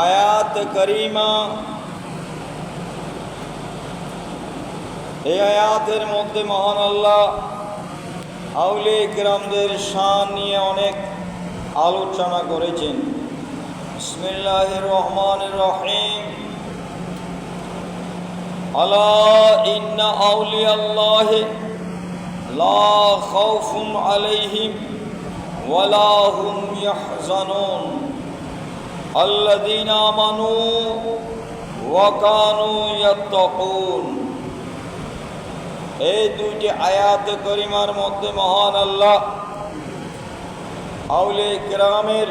আয়াত করিমা। এই আয়াতের মধ্যে মহান আল্লাহ আউলে গ্রামদের শান নিয়ে অনেক আলোচনা করেছেন। বিসমিল্লাহ রহমান রহিম। আলা ইন্না আউলিয়াল্লাহ লা খাউফুন আলাইহিম ওয়ালা হুম ইয়াহজানুন। আমানু ওয়া কানু ইয়াত্তাকুন এই দুইটি আয়াত করিমার মধ্যে মহান আল্লাহ আউলে গ্রামের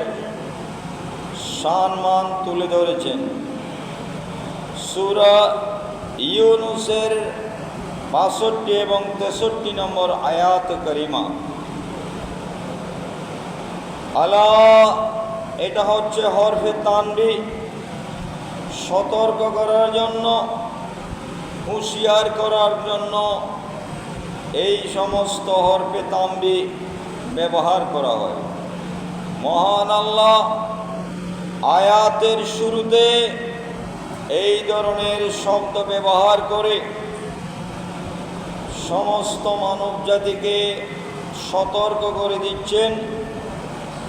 সম্মান তুলে ধরেছেন। সুরা ইউনুসের বাষট্টি এবং তেষট্টি নম্বর আয়াত করিমা। আলা এটা হচ্ছে হরফে তানবি। সতর্ক করার জন্য, হুঁশিয়ার করার জন্য এই সমস্ত হরফে তাম্বি ব্যবহার করা হয়। মহান আল্লাহ, আয়াতের শুরুতে এই ধরনের শব্দ ব্যবহার করে সমস্ত মানব জাতিকে সতর্ক করে দিচ্ছেন।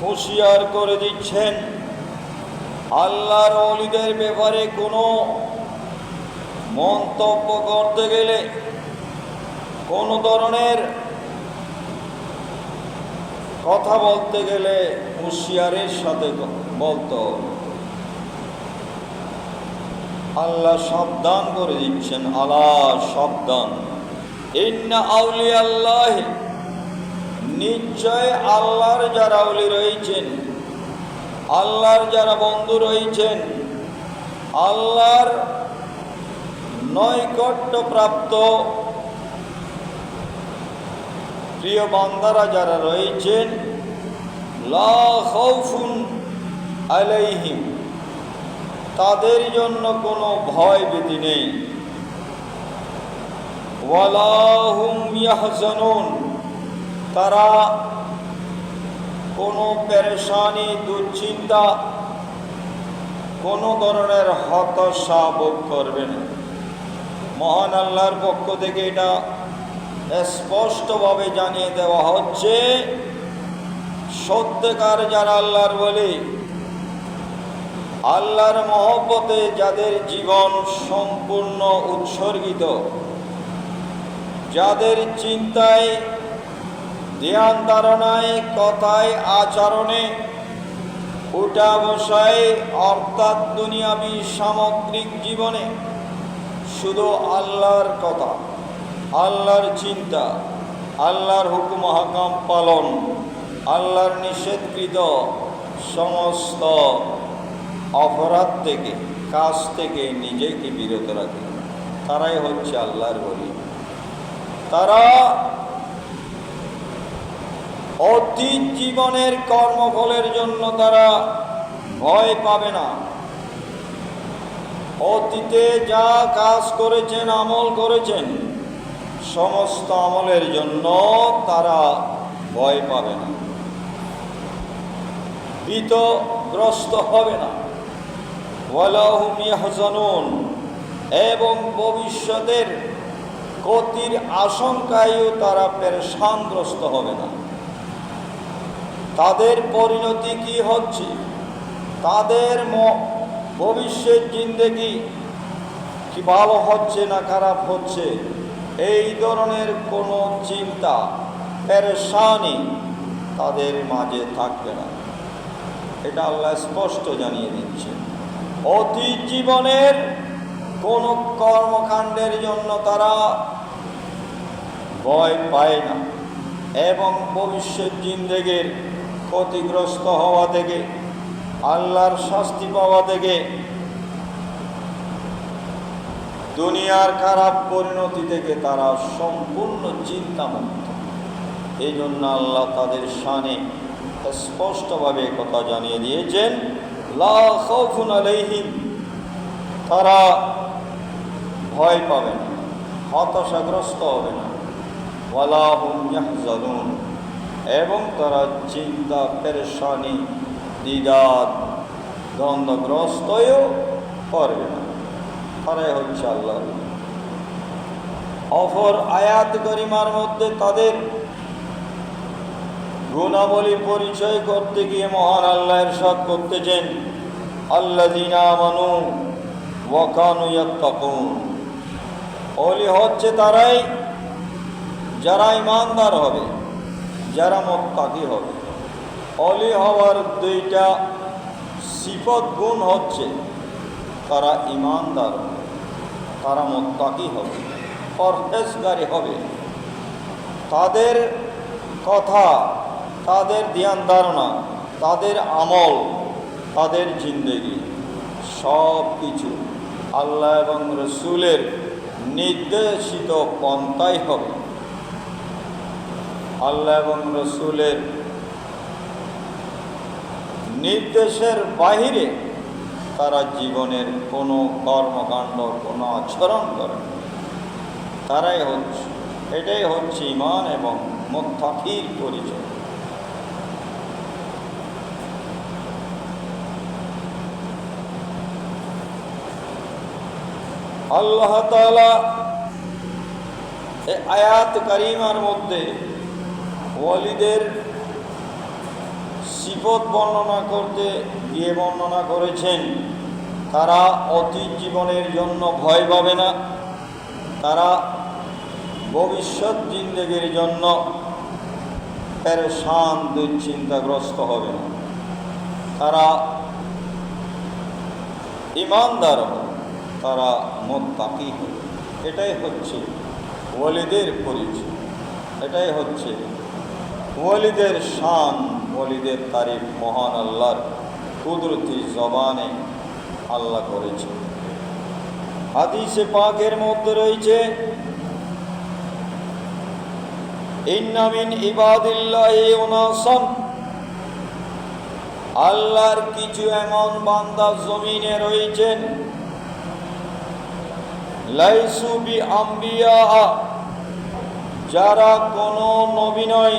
হুঁশিয়ার করে দিচ্ছেন। আল্লাহর অলিদের ব্যাপারে কোনো মন্তব্য করতে গেলে কোনো ধরনের কথা বলতে গেলে হুঁশিয়ারের সাথে বলতে আল্লাহ সাবধান করে দিচ্ছেন। আল্লাহ সাবধান। ইন্না আউলি আল্লাহ নিশ্চয় আল্লাহর যারা আউলি রয়েছেন, আল্লাহর যারা বন্ধু রয়েছেন, আল্লাহর নৈকট্য প্রাপ্ত প্রিয় বান্দারা যারা রয়েছেন, লা খাউফুন আলাইহিম, তাদের জন্য কোনো ভয় ভীতি নেই। ওয়ালাহুম ইয়াহজানুন। তারা কোনো পেরেশানি, দুশ্চিন্তা, কোনো ধরনের হতাশা বোধ করবে না। মহান আল্লাহর পক্ষ থেকে এটা স্পষ্টভাবে জানিয়ে দেওয়া হচ্ছে, সত্যকার যারা আল্লাহর বলে, আল্লাহর মহব্বতে যাদের জীবন সম্পূর্ণ উৎসর্গিত, যাদের চিন্তায় ধ্যান ধারণায়, কথায়, আচরণে উঠা বসায় অর্থাৎ দুনিয়াবি সামগ্রিক জীবনে শুধু আল্লাহর কথা, আল্লাহর চিন্তা, আল্লাহর হুকুম হাকাম পালন, আল্লাহর নিষেধকৃত সমস্ত অপরাধ থেকে, কাজ থেকে নিজেকে বিরত রাখে। তারাই হচ্ছে আল্লাহর বলি। তারা অতীত জীবনের কর্মফলের জন্য তারা ভয় পাবে না। অতীতে যা কাজ করেছেন, আমল করেছেন, সমস্ত আমলের জন্য তারা ভয় পাবে না। ভীতগ্রস্ত হবে না। ওয়ালাহুম ইয়াহজানুন। এবং ভবিষ্যতের ক্ষতির আশঙ্কায়ও তারা পেরেশানগ্রস্ত হবে না। তাদের পরিণতি কি হচ্ছে? তাদের ভবিষ্যৎ জিন্দেগি কি ভালো হচ্ছে না খারাপ হচ্ছে? এই ধরনের কোনো চিন্তা পেরেশানি তাদের মাঝে থাকবে না। এটা আল্লাহ স্পষ্ট জানিয়ে দিচ্ছে। অতীত জীবনের কোন কর্মকাণ্ডের জন্য তারা ভয় পায় না এবং ভবিষ্যৎ জিন্দেগের ক্ষতিগ্রস্ত হওয়া থেকে, আল্লাহর শাস্তি পাওয়া থেকে, দুনিয়ার খারাপ পরিণতি থেকে তারা সম্পূর্ণ চিন্তামুক্ত। এই জন্য আল্লাহ তাদের শানে স্পষ্টভাবে কথা জানিয়ে দিয়েছেন, লা খাউফুন আলাইহিম, তারা ভয় পাবে না, হতাশাগ্রস্ত হবে না, ওয়ালা হুম ইয়াহজানুন। এবং তারা চিন্তা পেরেশানি দ্বিধাত দ্বন্দ্বগ্রস্তও করবে না। তারাই হচ্ছে আল্লাহ। অফর আয়াত গরিমার মধ্যে তাদের গুণাবলী পরিচয় করতে গিয়ে মহান আল্লাহর সৎ করতেছেন আল্লাহ দিনা মানু ওয়াকানুয়াত্তাকুন অলি হচ্ছে তারাই, যারা ইমানদার হবে। যারা মোত্তাকি হবে। অলি হওয়ার দুইটা সিফত গুণ হচ্ছে, তারা ইমানদার, তারা মোত্তাকি হবে, পরহেজগারি হবে। তাদের কথা, তাদের ধ্যান ধারণা, তাদের আমল, তাদের জিন্দগি, সব কিছু আল্লাহ এবং রসুলের নির্দেশিত পন্থাই হবে। আল্লাহ এবং রসুলের নির্দেশের বাহিরে তারা জীবনের কোনো কর্মকাণ্ড, কোনো আচরণ করে। তারাই হচ্ছে, এটাই হচ্ছে ইমান এবং মোত্তাকির পরিচয় আল্লাহ আয়াত কারিমার মধ্যে ওয়ালিদের সিফত বর্ণনা করতে গিয়ে বর্ণনা করেছেন, তারা অতীত জীবনের জন্য ভয় পাবে না। তারা ভবিষ্যৎ জিন্দগির জন্য পেরেশান, দুশ্চিন্তাগ্রস্ত হবে না। তারা ইমানদার হবে তারা মোত্তাকি হবে এটাই হচ্ছে ওয়ালিদের পরিচয়। এটাই হচ্ছে ওয়ালিদের শান, ওয়ালিদের তারিফ মহান আল্লাহর কুদরতি জবানে আল্লাহ করেছে। হাদিসে পাকের মধ্যে রয়েছে ইন্নামিন ইবাদিল্লাহ আল্লাহর কিছু এমন বান্দা জমিনে রয়েছেন, লাইসু বি আম্বিয়া যারা কোনো নবী নয়।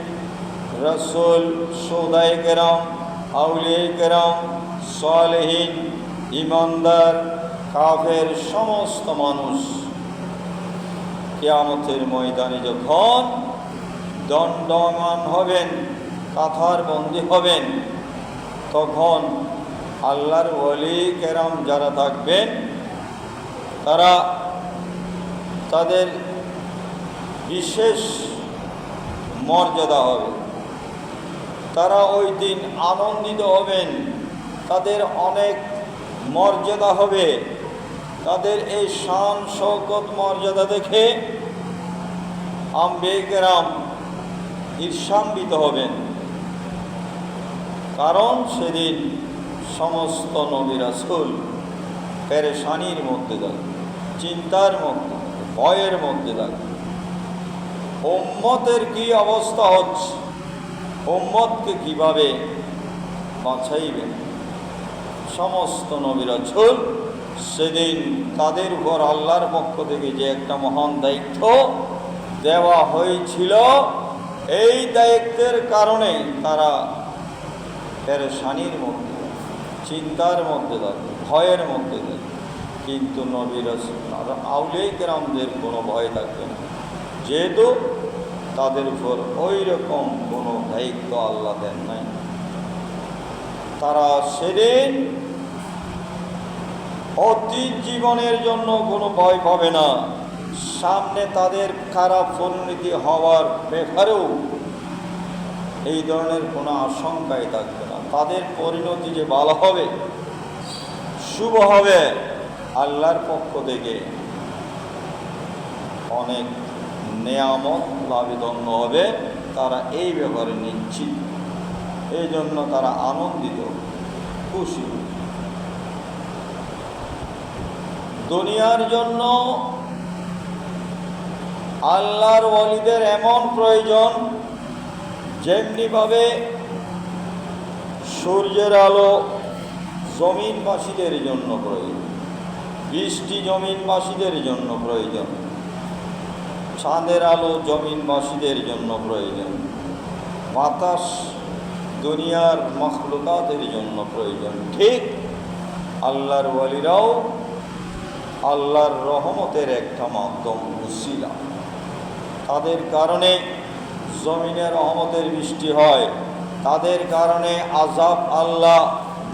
রসুল, সৌদাই কেরাম আউলিয়া কেরাম, সালেহীন ইমানদার কাফের সমস্ত মানুষ কেয়ামতের ময়দানে যখন দণ্ডমান হবেন কাথার বন্দি হবেন, তখন আল্লাহর ওলি কেরাম যারা থাকবেন, তারা তাদের বিশেষ মর্যাদা হবে। তারা ওই দিন আনন্দিত হবেন। তাদের অনেক মর্যাদা হবে। তাদের এই শান শৌকত মর্যাদা দেখে আম্বেকেরাম ঈর্ষান্বিত হবেন। কারণ সেদিন সমস্ত নবী রাসূল পেরেশানির মধ্যে থাকবে, চিন্তার মধ্যে ভয়ের মধ্যে থাকবে। উম্মতের কি অবস্থা হচ্ছে? উম্মতকে কীভাবে বাঁচাইবেন সমস্ত নবীরা ঝোল সেদিন তাদের উপর আল্লাহর পক্ষ থেকে যে একটা মহান দায়িত্ব দেওয়া হয়েছিল, এই দায়িত্বের কারণে তারা পেরেশানির মধ্যে, চিন্তার মধ্যে থাকে ভয়ের মধ্যে থাকে কিন্তু নবীর আউলে গ্রামদের কোনো ভয় থাকবে না। যেহেতু তাদের উপর ওই রকম কোনো দায়িত্ব আল্লাহ দেন নাই। তারা সেদিন অতীত জীবনের জন্য কোনো ভয় পাবে না। সামনে তাদের খারাপ পরিণতি হওয়ার ব্যাপারেও এই ধরনের কোনো আশঙ্কাই থাকবে না। তাদের পরিণতি যে ভালো হবে, শুভ হবে, আল্লাহর পক্ষ থেকে অনেক নেয়ামত লাভেদন্য হবে। তারা এই ব্যাপারে নিশ্চিত। এই জন্য তারা আনন্দিত, খুশি। দুনিয়ার জন্য আল্লাহর ওয়ালিদের এমন প্রয়োজন, যেমনিভাবে সূর্যের আলো জমিনবাসীদের জন্য প্রয়োজন, বৃষ্টি জমিনবাসীদের জন্য প্রয়োজন। চাঁদের আলো জমিনবাসীদের জন্য প্রয়োজন। বাতাস দুনিয়ার মখলুকাতের জন্য প্রয়োজন। ঠিক আল্লাহর ওয়ালিরাও আল্লাহর রহমতের একটা মাধ্যম উশিলা তাদের কারণে জমিনে রহমতের বৃষ্টি হয়। তাদের কারণে আজাব আল্লাহ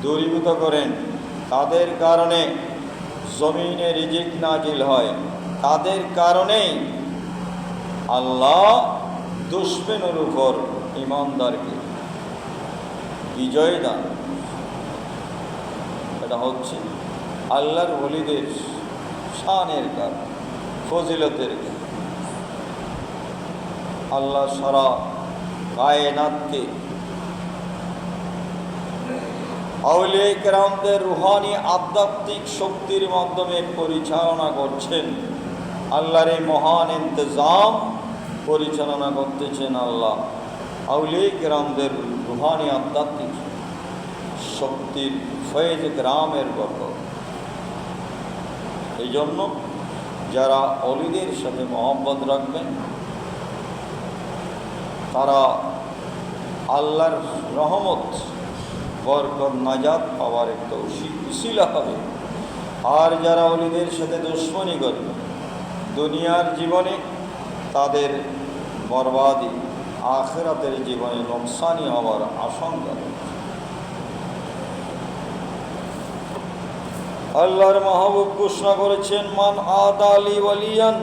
দূরীভূত করেন। তাদের কারণে জমিনে রিজিক নাজিল হয়। তাদের কারণেই আল্লাহ দুশ্মনের উপর ইমানদারকে বিজয় দান। এটা হচ্ছে আল্লাহর হলিদের শানের কারণ ফজিলতের কারণ আল্লাহ সারা কায়নাতকে আউলিয়া কেরামদের রুহানি আধ্যাত্মিক শক্তির মাধ্যমে পরিচালনা করছেন। আল্লাহর এই মহান ইন্তজাম পরিচালনা করতেছেন আল্লাহ। আউলিয়া গ্রামদের রুহানি আধ্যাত্মিক শক্তির ফয়েজ গ্রামের গর্ব। এই জন্য যারা অলিদের সাথে মহব্বত রাখবেন, তারা আল্লাহর রহমত, বরকত নাজাদ পাওয়ার একটা উশিলা হবে। আর যারা অলিদের সাথে দুশ্মনী করবে, দুনিয়ার জীবনে তাদের বরবাদি আখেরাতের জীবনে লোকসানি হওয়ার আশঙ্কা। আল্লাহর মাহবুব ঘোষণা করেছেন, মান আদালি ওয়ালিয়ান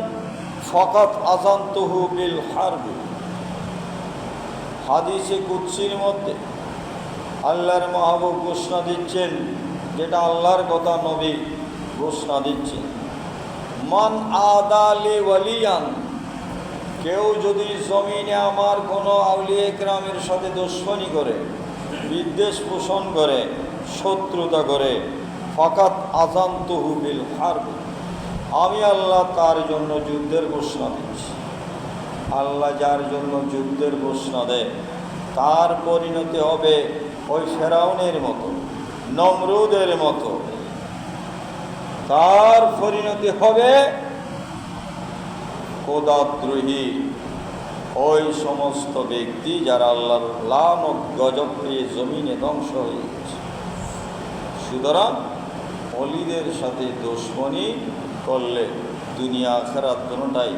ফকাত আজান্তহু বিল হারবি। হাদিসে কুৎসির মধ্যে আল্লাহর মাহবুব ঘোষণা দিচ্ছেন, যেটা আল্লাহর কথা নবী ঘোষণা দিচ্ছেন। মান আদালি ওয়ালিয়ান কেউ যদি জমিনে আমার কোনো আউলিয়া গ্রামের সাথে দুশ্মনী করে, বিদ্বেষ পোষণ করে, শত্রুতা করে, ফকাত আজান্তহু বিল হারব, আমি আল্লাহ তার জন্য যুদ্ধের ঘোষণা দিচ্ছি। আল্লাহ যার জন্য যুদ্ধের ঘোষণা দেয়, তার পরিণতি হবে ওই ফেরাউনের মতো, নমরুদের মতো। তার পরিণতি হবে কোদাদ্রোহী ওই সমস্ত ব্যক্তি যারা আল্লাহর ও গজব পেয়ে জমিনে ধ্বংস হয়ে গেছে। সুতরাং অলিদের সাথে দুশ্মনী করলে দুনিয়া খেরাত দুটাই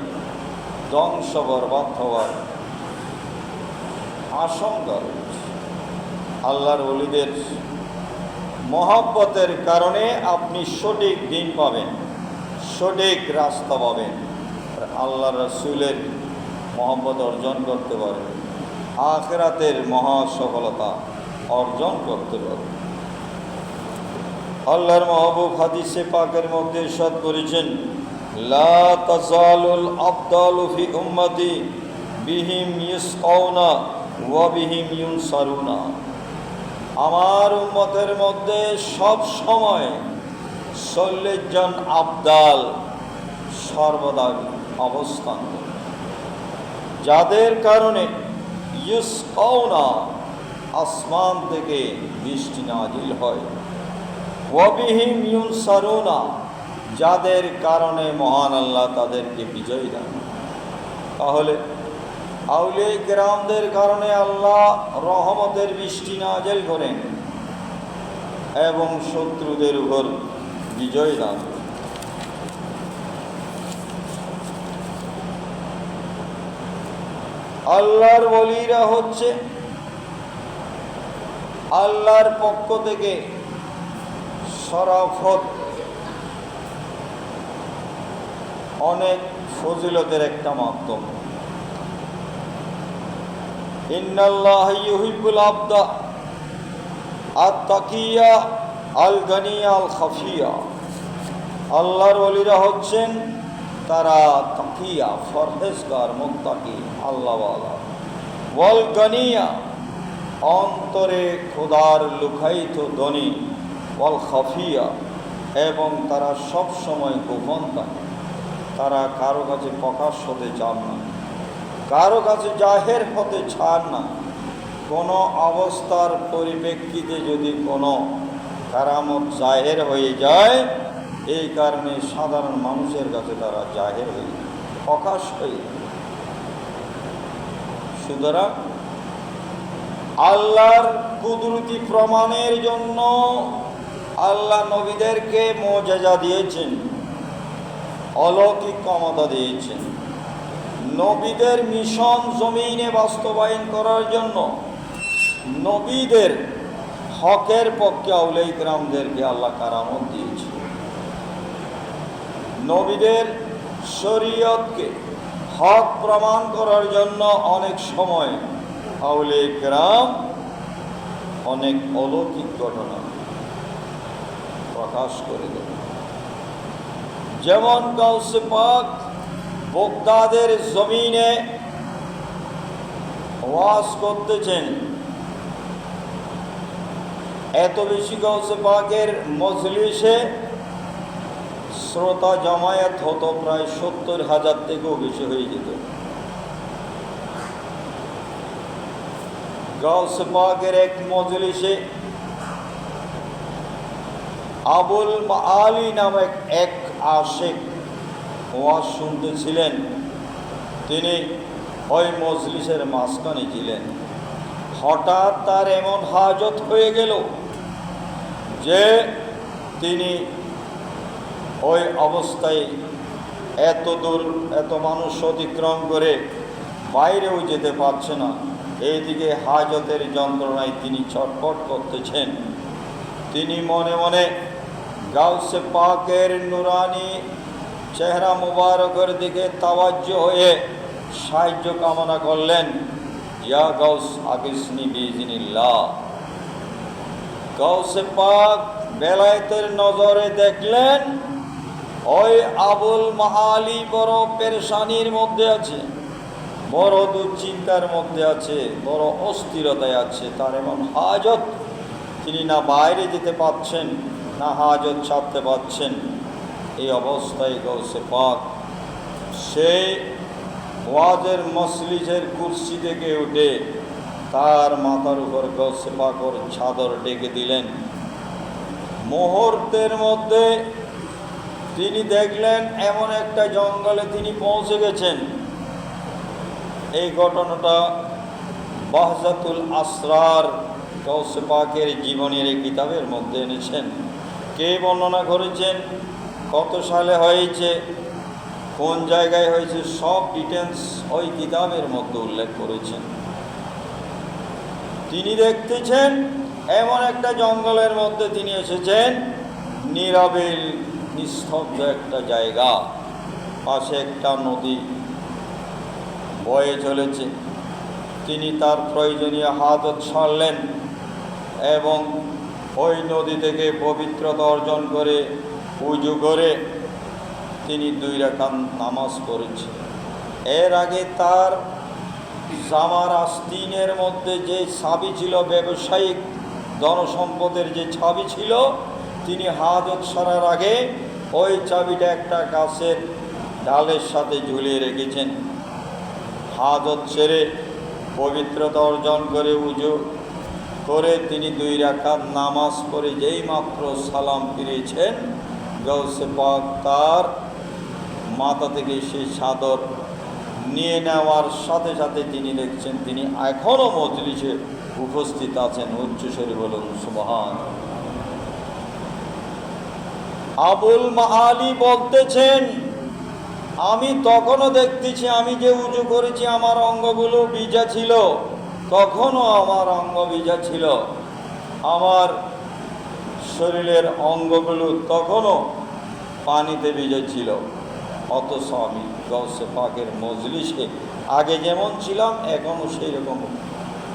ধ্বংস বরবাদ হওয়ার আশঙ্কা রয়েছে। আল্লাহর অলিদের মহব্বতের কারণে আপনি সঠিক দিন পাবেন, সঠিক রাস্তা পাবেন। আল্লাহ রসুলের মহব্বত অর্জন করতে পারবেন আখেরাতের মহা সফলতা অর্জন করতে পারবেন আল্লাহর মহবুব হাদিসে পাকের মধ্যে সৎ করেছেন, লা তাজালুল আবদালু বিহিম ইউসকাউনা ওয়া বিহিম ইউনসারুনা। আমার উম্মতের মধ্যে সব সময় চল্লিশ জন আবদাল সর্বদা অবস্থান যাদের কারণে ইউসকাউনা আসমান থেকে বৃষ্টি নাজিল হয়। ইউনসারুনা, যাদের কারণে মহান আল্লাহ তাদেরকে বিজয় দেন। তাহলে আউলে গ্রামদের কারণে আল্লাহ রহমতের বৃষ্টি নাজেল করেন এবং শত্রুদের উপর বিজয় দান আল্লাহর বলিরা হচ্ছে আল্লাহর পক্ষ থেকে সরাফত, অনেক ফজিলতের একটা মাধ্যম। ইন্নাল্লাহ তাকিয়া আল আল্লাহর ওলিরা হচ্ছেন তারা তাকিয়া ফরহেজগার মুক্তাকি আল্লাহওয়ালা। ওয়াল গানিয়া অন্তরে খোদার লুকায়িত ধ্বনি। ওয়াল খাফিয়া এবং তারা সব সময় গোপন থাকে। তারা কারও কাছে প্রকাশ হতে চান না। কারও কাছে জাহের হতে চান না। কোনো অবস্থার পরিপ্রেক্ষিতে যদি কোনো কারামত জাহের হয়ে যায় এই কারণে সাধারণ মানুষের কাছে তারা জাহের হয়ে যায়, প্রকাশ হয়ে। সুতরাং আল্লাহর কুদরতি প্রমাণের জন্য আল্লাহ নবীদেরকে মর্যাদা দিয়েছেন, অলৌকিক ক্ষমতা দিয়েছেন নবীদের মিশন জমিনে বাস্তবায়ন করার জন্য নবীদের হকের পক্ষে আউলাই গ্রামদেরকে আল্লাহ কারামত দিয়েছে নবীদের শরীয়তকে হক প্রমাণ করার জন্য অনেক সময় আউলে গ্রাম অনেক অলৌকিক ঘটনা প্রকাশ করে দেবে যেমন গাউসে পাক বোগদাদের জমিনে ওয়াজ করতেছেন। এত বেশি গাউসে পাকের মজলিসে শ্রোতা জমায়েত হতো প্রায় সত্তর হাজার থেকেও বেশি হয়ে যেত। গাউসে এক মজলিসে আবুল আলী নামক এক আশেক ওয়াজ শুনতেছিলেন। তিনি ওই মজলিসের মাঝখানে ছিলেন। হঠাৎ তার এমন হাজত হয়ে গেল যে তিনি ওই অবস্থায় এত দূর এত মানুষ অতিক্রম করে বাইরেও যেতে পারছে না। এইদিকে হাজতের যন্ত্রণায় তিনি ছটফট করতেছেন। তিনি মনে মনে গাউসে পাকের নুরানি চেহারা মুবারকের দিকে তাওয়াজ্য হয়ে সাহায্য কামনা করলেন, ইয়া গাউস আগিসনি বিজনিল্লাহ গাউসে পাক বেলায়েতের নজরে দেখলেন ওই আবুল মাহালি বড় পেরেশানির মধ্যে আছে, বড় মধ্যে আছে, বড় অস্থিরতায় আছে, তার এমন হাজত তিনি না বাইরে যেতে পাচ্ছেন, না হাজত ছাড়তে পাচ্ছেন। এই অবস্থায় গৌসে পাক ওয়াজের মসলিসের কুর্সি থেকে উঠে তার মাথার উপর গৌসে পাকর চাদর ডেকে দিলেন। মুহূর্তের মধ্যে তিনি দেখলেন এমন একটা জঙ্গলে তিনি পৌঁছে গেছেন। এই ঘটনাটা বাহজাতুল আসরার গৌসে পাকের জীবনের এই কিতাবের মধ্যে এনেছেন। কে বর্ণনা করেছেন? কত সালে হয়েছে? কোন জায়গায় হয়েছে? সব ডিটেলস ওই কিতাবের মধ্যে উল্লেখ করেছেন। তিনি দেখতেছেন এমন একটা জঙ্গলের মধ্যে তিনি এসেছেন, নিরাবিল নিস্তব্ধ একটা জায়গা, পাশে একটা নদী। বয়ে চলেছে। তিনি তার প্রয়োজনীয় হাতত ছাড়লেন এবং ওই নদী থেকে পবিত্রতা অর্জন করে উজু করে তিনি দুই রাকাত নামাজ পড়েছেন। এর আগে তার জামার আস্তিনের মধ্যে যে ছাবি ছিল, ব্যবসায়িক ধনসম্পদের যে ছাবি ছিল, তিনি হাজত সারার আগে ওই চাবিটা একটা গাছের ডালের সাথে ঝুলিয়ে রেখেছেন। হাজত ছেড়ে পবিত্রতা অর্জন করে উজু করে তিনি দুই রাকাত নামাজ পড়ে যেই মাত্র সালাম ফিরেছেন গৌসে পাক তার মাথা থেকে সেই চাদর নিয়ে নেওয়ার সাথে সাথে তিনি দেখছেন তিনি এখনও মজলিসে উপস্থিত আছেন। উচ্চস্বরে বলুন, সুবহান। আবুল মাহালি বলতেছেন, আমি তখনও দেখতেছি, আমি যে উঁচু করেছি, আমার অঙ্গগুলো ভিজা ছিল। তখনও আমার অঙ্গ ভিজা ছিল। আমার শরীরের অঙ্গগুলো তখনও পানিতে ভিজে ছিল। অথচ আমি গৌসে পাকের মজলিসে আগে যেমন ছিলাম, এখনও সেই রকম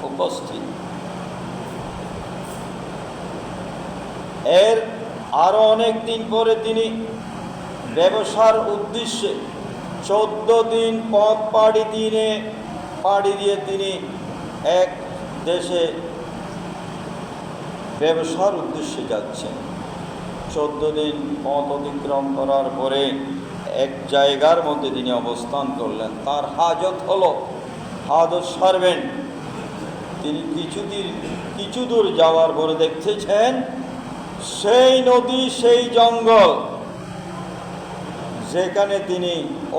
উপস্থিত। এর আরও অনেক দিন পরে তিনি ব্যবসার উদ্দেশ্যে চোদ্দ দিন পথ পাড়ি দিনে পাড়ি দিয়ে তিনি এক দেশে ব্যবসার উদ্দেশ্যে যাচ্ছেন। চোদ্দ দিন পথ অতিক্রম করার পরে এক জায়গার মধ্যে তিনি অবস্থান করলেন। তার হাজত হল, হাজত সারবেন। তিনি কিছুদিন, কিছু দূর যাওয়ার পরে দেখতেছেন সেই নদী, সেই জঙ্গল, যেখানে তিনি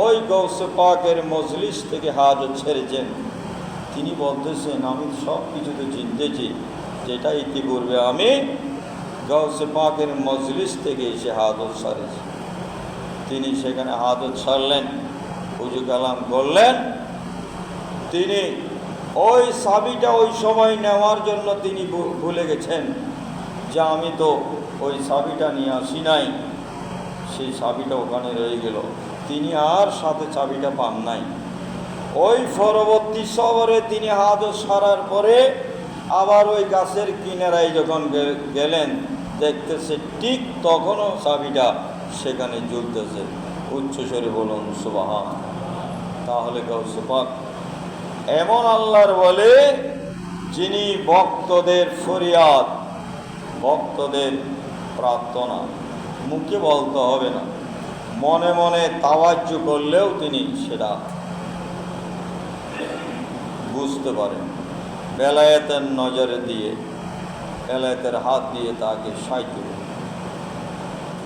ওই গৌসে পাকের মজলিস থেকে হাজত ছেড়েছেন। তিনি বলতেছেন, আমি সব কিছু তো চিনতেছি যেটা ইতিপূর্বে আমি, গৌসে পাকের মজলিস থেকে এসে হাজত সারেছি তিনি সেখানে হাজত ছাড়লেন, উজু কালাম করলেন। তিনি ওই সাবিটা ওই সময় নেওয়ার জন্য তিনি ভুলে গেছেন। যে আমি তো ওই চাবিটা নিয়ে আসি নাই, সেই চাবিটা ওখানে রয়ে গেল। তিনি আর সাথে চাবিটা পান নাই। ওই পরবর্তী শহরে তিনি হাত সারার পরে আবার ওই গাছের কিনারায় যখন গেলেন, দেখতেছে ঠিক তখনও চাবিটা সেখানে ঝুলতেছে উচ্চস্বরে বলুন, সুবাহান। তাহলে গৌসপাক এমন আল্লাহর বলে, যিনি ভক্তদের ফরিয়াদ ভক্তদের প্রার্থনা। মুখে বলতে হবে না। মনে মনে তাওয়াজ্য করলেও তিনি সেটা বুঝতে পারেন। বেলায়েতের নজরে দিয়ে, বেলায়েতের হাত দিয়ে তাকে সাহায্য করে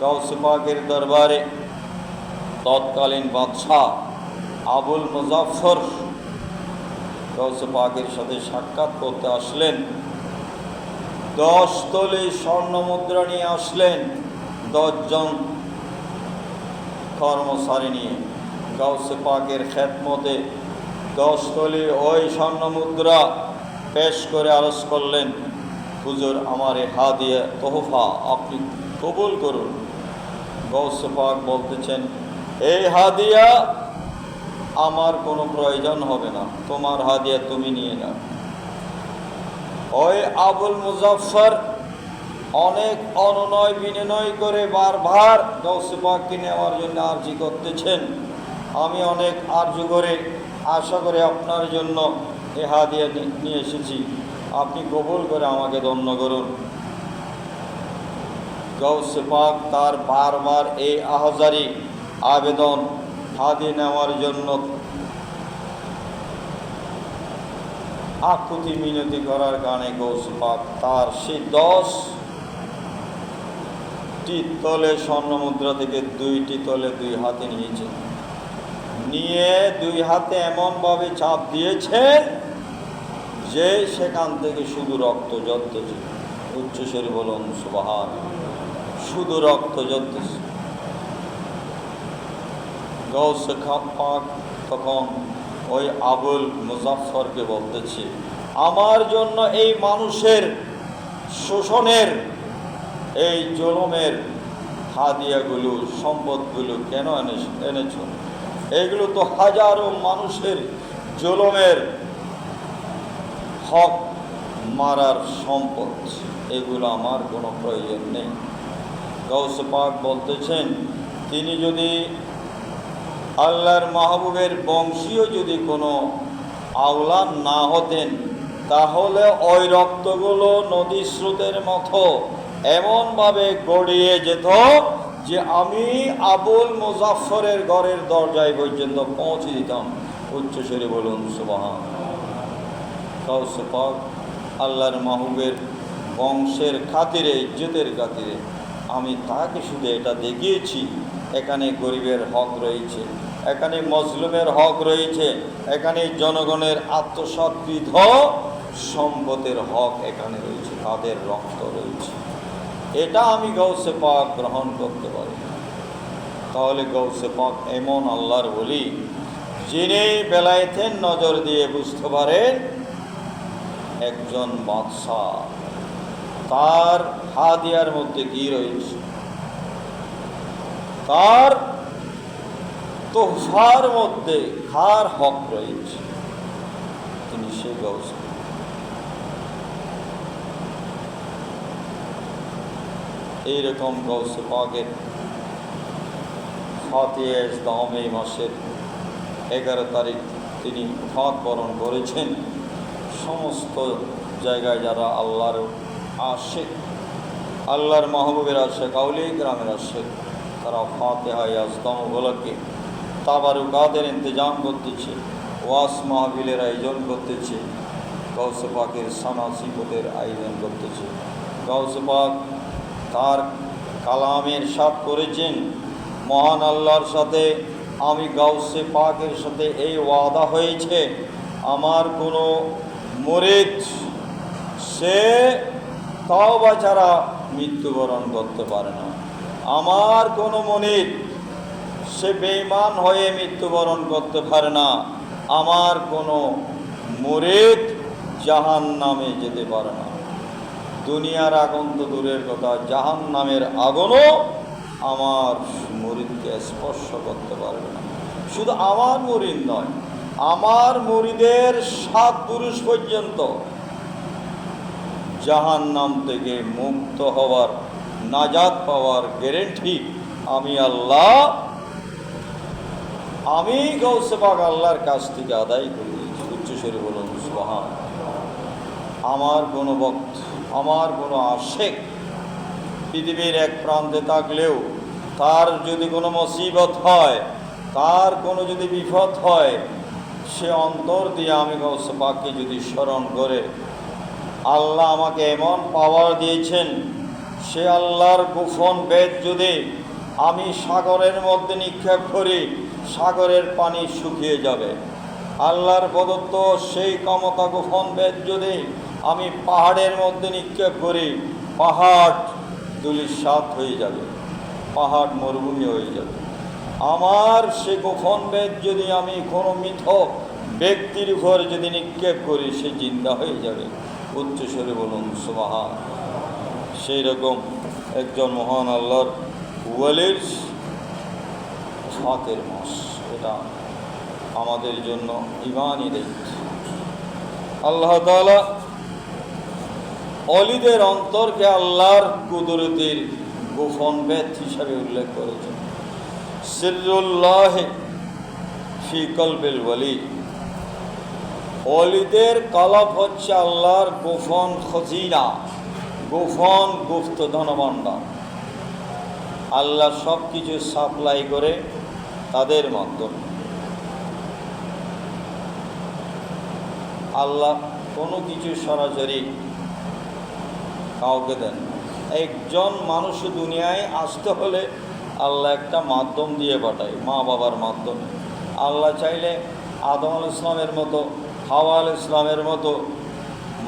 গৌসপাকের দরবারে তৎকালীন বাদশাহ আবুল মুজাফর গৌসপাকের সাথে সাক্ষাৎ করতে আসলেন। দশ তলে স্বর্ণ মুদ্রা নিয়ে আসলেন দশজন কর্মচারী নিয়ে। গাউসে পাকের খেদমতে দশ তলে ওই স্বর্ণ মুদ্রা পেশ করে আরজ করলেন, হুজুর, আমার এ হাদিয়া তোহফা, আপনি কবুল করুন। গৌসে পাক বলতেছেন, এই হাদিয়া আমার কোনো প্রয়োজন হবে না, তোমার হাদিয়া তুমি নিয়ে নাও। ওই আবুল মুজাফর অনেক অনুনয় বিনিময় করে বারবার গৌসে পাককে নেওয়ার জন্য আর্জি করতেছেন। আমি অনেক আর্য করে আশা করে আপনার জন্য এ হাদিয়া নিয়ে এসেছি। আপনি কবুল করে আমাকে ধন্য করুন। গৌসে পাক তার বারবার এই আহজারি আবেদন হাদি নেওয়ার জন্য আকুতি মিনতি করার গানে গৌসে পাক। তার সেই দশ টি তলে স্বর্ণ মুদ্রা থেকে দুইটি তলে দুই হাতে নিয়েছে। নিয়ে দুই হাতে এমনভাবে চাপ দিয়েছে যে সেখান থেকে শুধু রক্ত জ্বলতেছে উচ্চস্বরী বলুন সুবাহান শুধু রক্ত গৌসে পাক তখন ওই আবুল মুজাফরকে বলতেছি, আমার জন্য এই মানুষের শোষণের, এই জলমের হাদিয়াগুলো, সম্পদগুলো কেন এনে এনেছ? এগুলো তো হাজারো মানুষের জলমের হক মারার সম্পদ। এগুলো আমার কোনো প্রয়োজন নেই। গৌসে পাক বলতেছেন, তিনি যদি আল্লাহর মাহবুবের বংশীয় যদি কোনো আওলাদ না হতেন, তাহলে ওই রক্তগুলো নদী স্রোতের মতো এমনভাবে গড়িয়ে যেত যে আমি আবুল মুজাফরের ঘরের দরজায় পর্যন্ত পৌঁছে দিতাম। উচ্চস্বরে বলুন, সুবাহান। আল্লাহর মাহবুবের বংশের খাতিরে, ইজ্জতের খাতিরে আমি তাকে শুধু এটা দেখিয়েছি, এখানে গরিবের হক রয়েছে। এখানে মজলুমের হক রয়েছে, এখানে জনগণের আত্মসৎকৃত সম্পদের হক এখানে রয়েছে, তাদের রক্ত রয়েছে। এটা আমি গৌসে পাক গ্রহণ করতে পারি। তাহলে গৌসে পাক এমন আল্লাহর বলি যিনি বেলায়েতের নজর দিয়ে বুঝতে পারেন, একজন বাদশাহ, তার হাদিয়ার মধ্যে কি রয়েছে? তার তোফার মধ্যে কার হক রয়েছে। তিনি সে গৌস এইরকম গৌসে ফাতিয়া ইসলাম এই মাসের এগারো তারিখ তিনি ফাঁক বরণ করেছেন। সমস্ত জায়গায় যারা আল্লাহর আশেক, আল্লাহর মাহবুবের আশেক আউলি গ্রামের আশেক, তারা ফাতেহা ইয়াজদম উপলক্ষে তাবারুকাদের ইন্তজাম করতেছে, ওয়াস মাহবিলের আয়োজন করতেছে গৌসে পাকের সানা সিফতের আয়োজন করতেছে। গৌসে পাক তার কালামের সাথ করেছেন, মহান আল্লাহর সাথে, আমি গাউসে পাকের সাথে এই ওয়াদা হয়েছে, আমার কোনো মরিদ, সে তওবা ছাড়া মৃত্যুবরণ করতে পারে না। আমার কোনো মনির সে বেঈমান হয়ে মৃত্যুবরণ করতে পারে না। আমার কোনো মরিদ জাহান নামে যেতে পারে না। দুনিয়ার আগুন তো দূরের কথা জাহান নামের আগুনও আমার মুরিদকে স্পর্শ করতে পারবে না। শুধু আমার মুরিদ নয়, আমার মুরিদের সাত পুরুষ পর্যন্ত জাহান নাম থেকে মুক্ত হওয়ার নাজাদ পাওয়ার গ্যারেন্টি আমি আল্লাহ আমি গৌসেবাগ আল্লাহর কাছ থেকে আদায় করি উচ্চস্বরে বলুন, সুবহান। আমার কোনো বক্ত আমার কোনো আশেক পৃথিবীর এক প্রান্তে থাকলেও তার যদি কোনো মুসিবত হয়, তার কোনো যদি বিপদ হয়, সে অন্তর দিয়ে আমি গৌসে পাককে যদি স্মরণ করে, আল্লাহ আমাকে এমন পাওয়ার দিয়েছেন, সে আল্লাহর গোপন বেদ যদি আমি সাগরের মধ্যে নিক্ষেপ করি সাগরের পানি শুকিয়ে যাবে। আল্লাহর প্রদত্ত সেই ক্ষমতা গোপন বেদ যদি আমি পাহাড়ের মধ্যে নিক্ষেপ করি, পাহাড় দুলিশাত হয়ে যাবে, পাহাড় মরুভূমি হয়ে যাবে। আমার সে গোপন বেদ যদি আমি কোনো মিথ ব্যক্তির উপর যদি নিক্ষেপ করি, সে জিন্দা হয়ে যাবে। উচ্চস্বরে বলুন, সুবাহান। সেই রকম একজন মহান আল্লাহর ওয়ালের ফাতের মাস, এটা আমাদের জন্য ইমানই দায়িত্ব আল্লাহ তাআলা অলিদের অন্তরকে আল্লাহর কুদরতির গোপন বেদ হিসাবে উল্লেখ করেছেন। সিরুল্লাহ ফি ওয়ালি অলিদের কলব হচ্ছে আল্লাহর গোপন খজিনা, গোপন গুপ্ত ধনভাণ্ডার। আল্লাহ সব কিছু সাপ্লাই করে তাদের মাধ্যমে আল্লাহ কোনো কিছু সরাসরি কাউকে দেন একজন মানুষ দুনিয়ায় আসতে হলে আল্লাহ একটা মাধ্যম দিয়ে পাঠায়, মা বাবার মাধ্যমে। আল্লাহ চাইলে আদম আল ইসলামের মতো, হাওয়া আল ইসলামের মতো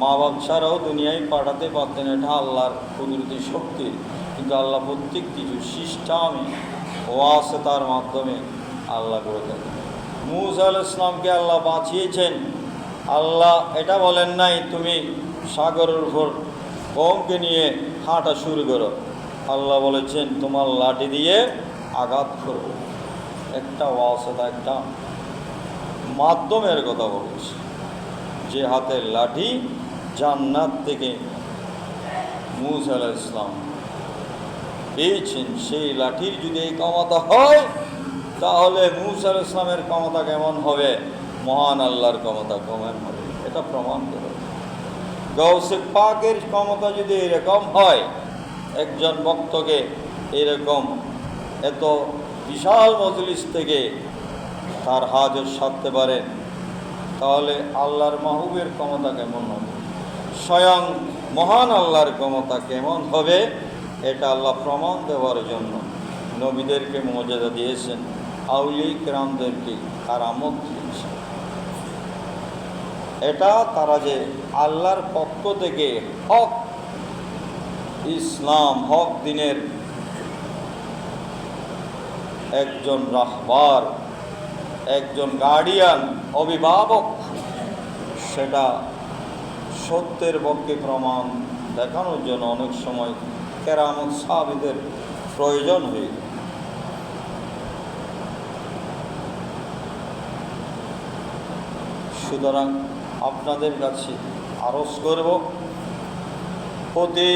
মা বাপ ছাড়াও দুনিয়ায় পাঠাতে পারতেন, এটা আল্লাহর কুদরতি শক্তি। কিন্তু আল্লাহ প্রত্যেক কিছু সিস্টামে ও আছে তার মাধ্যমে আল্লাহ করে দেন মুসা আল ইসলামকে আল্লাহ বাঁচিয়েছেন। আল্লাহ এটা বলেন নাই, তুমি সাগরের উপর কমকে নিয়ে হাঁটা শুরু করো। আল্লাহ বলেছেন, তোমার লাঠি দিয়ে আঘাত করো একটা ওয়াসতা, একটা মাধ্যমের কথা বলেছে। যে হাতের লাঠি জান্নাত থেকে মুসা আলাহ ইসলাম পেয়েছেন সেই লাঠির যদি এই ক্ষমতা হয়, তাহলে মুসা আলাহ ইসলামের ক্ষমতা কেমন হবে? মহান আল্লাহর ক্ষমতা কেমন হবে? এটা প্রমাণ করে। গৌসে পাকের ক্ষমতা যদি এরকম হয়, একজন ভক্তকে এরকম এত বিশাল মজলিস থেকে তার হাজত সারতে পারেন তাহলে আল্লাহর মাহবুবের ক্ষমতা কেমন হবে? স্বয়ং মহান আল্লাহর ক্ষমতা কেমন হবে? এটা আল্লাহ প্রমাণ দেওয়ার জন্য। নবীদেরকে মর্যাদা দিয়েছেন আউলি ক্রামদেরকে কারামত দিয়েছেন। এটা তারা যে আল্লাহর পক্ষ থেকে হক, ইসলাম, হক দিনের একজন রাহবার, একজন গার্ডিয়ান, অভিভাবক, সেটা সত্যের পক্ষে প্রমাণ দেখানোর জন্য অনেক সময় কেরামত সাহাবিদের প্রয়োজন হয়ে। সুতরাং আপনাদের কাছে আরজ করব প্রতি